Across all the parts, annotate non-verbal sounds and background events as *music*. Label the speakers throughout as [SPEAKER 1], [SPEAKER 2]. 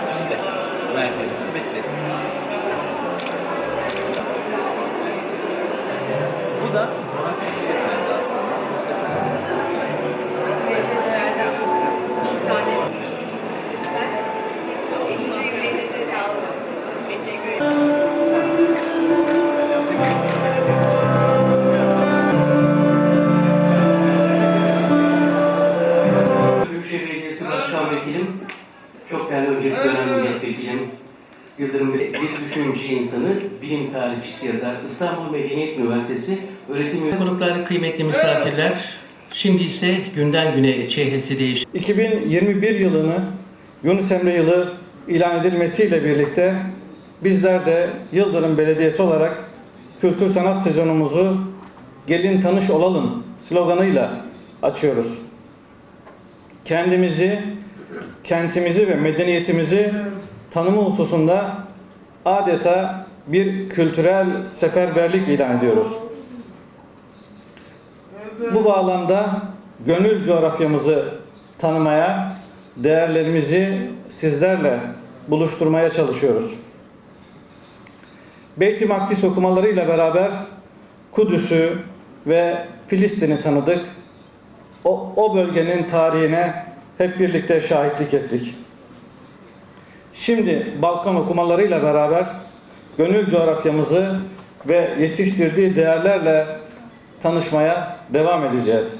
[SPEAKER 1] Fox でご覧。Tarihçisi yazar, İstanbul Medeniyet Üniversitesi öğretim üyesi. Konuklar, kıymetli misafirler, şimdi ise günden güne çehresi değişti.
[SPEAKER 2] 2021 yılını Yunus Emre yılı ilan edilmesiyle birlikte bizler de Yıldırım Belediyesi olarak kültür sanat sezonumuzu gelin tanış olalım sloganıyla açıyoruz. Kendimizi, kentimizi ve medeniyetimizi tanımı hususunda adeta bir kültürel seferberlik ilan ediyoruz. Bu bağlamda gönül coğrafyamızı tanımaya, değerlerimizi sizlerle buluşturmaya çalışıyoruz. Beyt-i Makdis okumalarıyla beraber Kudüs'ü ve Filistin'i tanıdık. O, o bölgenin tarihine hep birlikte şahitlik ettik. Şimdi Balkan okumalarıyla beraber gönül coğrafyamızı ve yetiştirdiği değerlerle tanışmaya devam edeceğiz.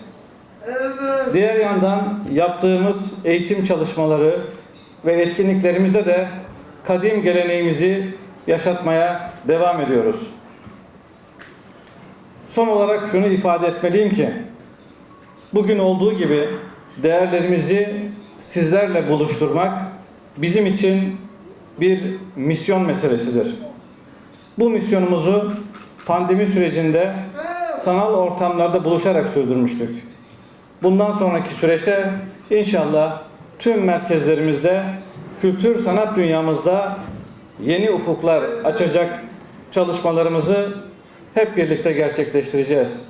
[SPEAKER 2] Diğer yandan yaptığımız eğitim çalışmaları ve etkinliklerimizde de kadim geleneğimizi yaşatmaya devam ediyoruz. Son olarak şunu ifade etmeliyim ki bugün olduğu gibi değerlerimizi sizlerle buluşturmak bizim için bir misyon meselesidir. Bu misyonumuzu pandemi sürecinde sanal ortamlarda buluşarak sürdürmüştük. Bundan sonraki süreçte inşallah tüm merkezlerimizde kültür sanat dünyamızda yeni ufuklar açacak çalışmalarımızı hep birlikte gerçekleştireceğiz.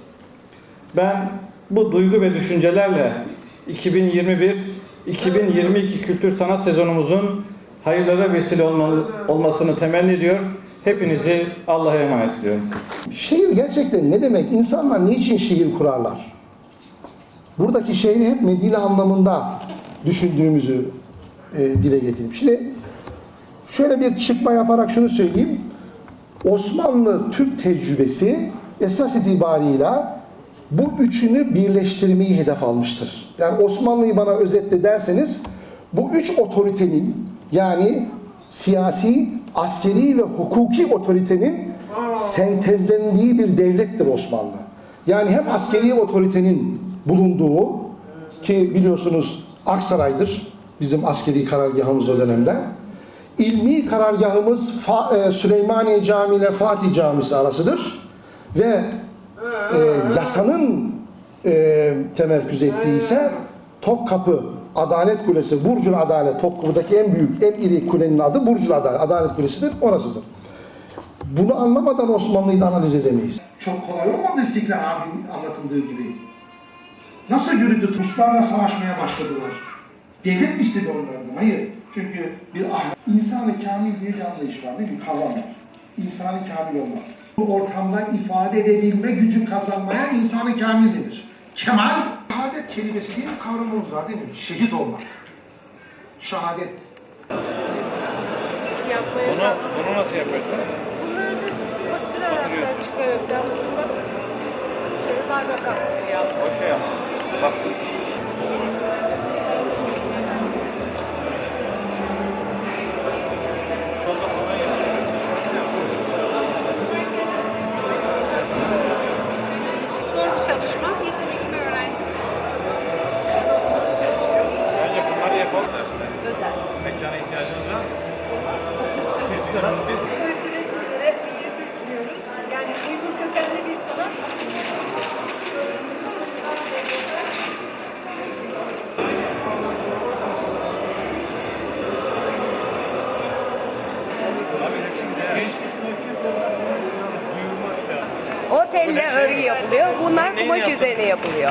[SPEAKER 2] Ben bu duygu ve düşüncelerle 2021-2022 kültür sanat sezonumuzun hayırlara vesile olmasını temenni ediyor. Hepinizi Allah'a emanet ediyorum.
[SPEAKER 3] Şehir gerçekten ne demek? İnsanlar niçin şehir kurarlar? Buradaki şehri hep Medine anlamında düşündüğümüzü e, dile getireyim. Şimdi şöyle bir çıkma yaparak şunu söyleyeyim. Osmanlı Türk tecrübesi esas itibarıyla bu üçünü birleştirmeyi hedef almıştır. Yani Osmanlı'yı bana özetle derseniz bu üç otoritenin yani siyasi, askeri ve hukuki otoritenin sentezlendiği bir devlettir Osmanlı. Yani hem askeri otoritenin bulunduğu ki biliyorsunuz Aksaray'dır bizim askeri karargahımız o dönemde. İlmi karargahımız e, Süleymaniye Camii ile Fatih Camisi arasıdır. Ve e, yasanın e, temerküz ettiği ise Topkapı Adalet Kulesi, Burcul Adalet, Topkapı'daki en büyük, en iri kulenin adı Burcul Adalet, Adalet Kulesi'dir, orasıdır. Bunu anlamadan Osmanlı'yı da analiz edemeyiz.
[SPEAKER 4] Çok kolay olmadı İstiklal abinin anlatıldığı gibi. Nasıl yürüdü? Ruslarla savaşmaya başladılar. Devlet mi istedi onlardan? Hayır. Çünkü bir ahlak. İnsan-ı kamil diye bir anlayış var değil mi? Kavram var. İnsan-ı kamil olmak. Bu ortamda ifade edebilme gücü kazanmaya insan-ı kamil denir. Kemal, şehadet kelimesi diye bir kavramımız var değil mi? Şehit olmak. Şehadet.
[SPEAKER 5] Yapmaya
[SPEAKER 6] Bunu, bunu nasıl yapıyorsun?
[SPEAKER 5] Bunları batırarak çıkararak şöyle bardak altı yaptım.
[SPEAKER 6] O şey ama. Baskı.
[SPEAKER 5] Zor bir çalışma. Yani kökenli bir sanat. O telle örgü yapılıyor. Bunlar kumaş üzerine yapılıyor.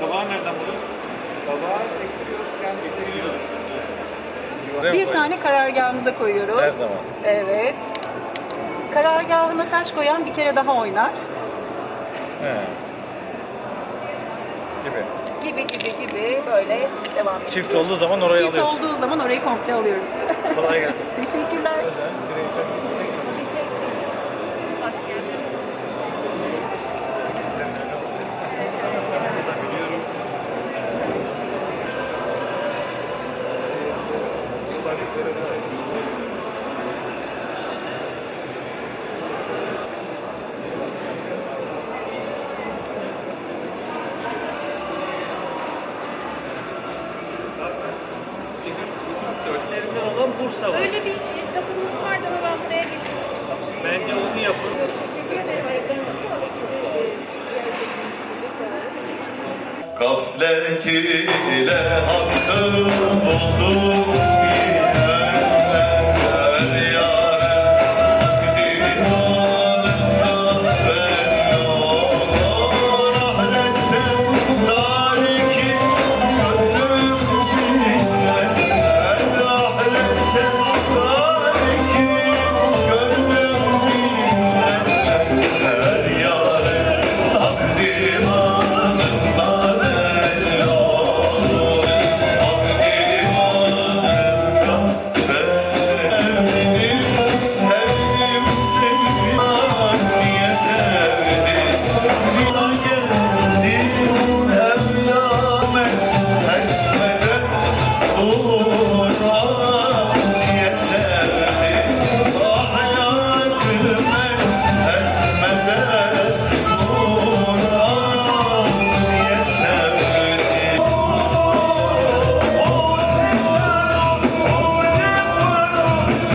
[SPEAKER 6] Kabağı nereden buluyoruz? Kabağı ektiriyoruz, kendi ektiriyoruz.
[SPEAKER 7] Bir tane karargahımıza koyuyoruz.
[SPEAKER 6] Her zaman.
[SPEAKER 7] Evet. Karargahına taş koyan bir kere daha oynar.
[SPEAKER 6] He. Gibi.
[SPEAKER 7] Gibi gibi gibi böyle devam ediyoruz.
[SPEAKER 6] Çift olduğu zaman orayı
[SPEAKER 7] Çift
[SPEAKER 6] alıyoruz.
[SPEAKER 7] olduğu zaman orayı komple alıyoruz.
[SPEAKER 6] Kolay gelsin. *laughs*
[SPEAKER 7] Teşekkürler.
[SPEAKER 6] Bireysel Önemli olan Bursa var.
[SPEAKER 5] Öyle bir e, takımımız vardı ama ben buraya getirmedim.
[SPEAKER 6] Bence onu yapın.
[SPEAKER 5] Teşekkür ederim. Ayaklarınıza sağlık.
[SPEAKER 8] Gaflet ile hakkı buldum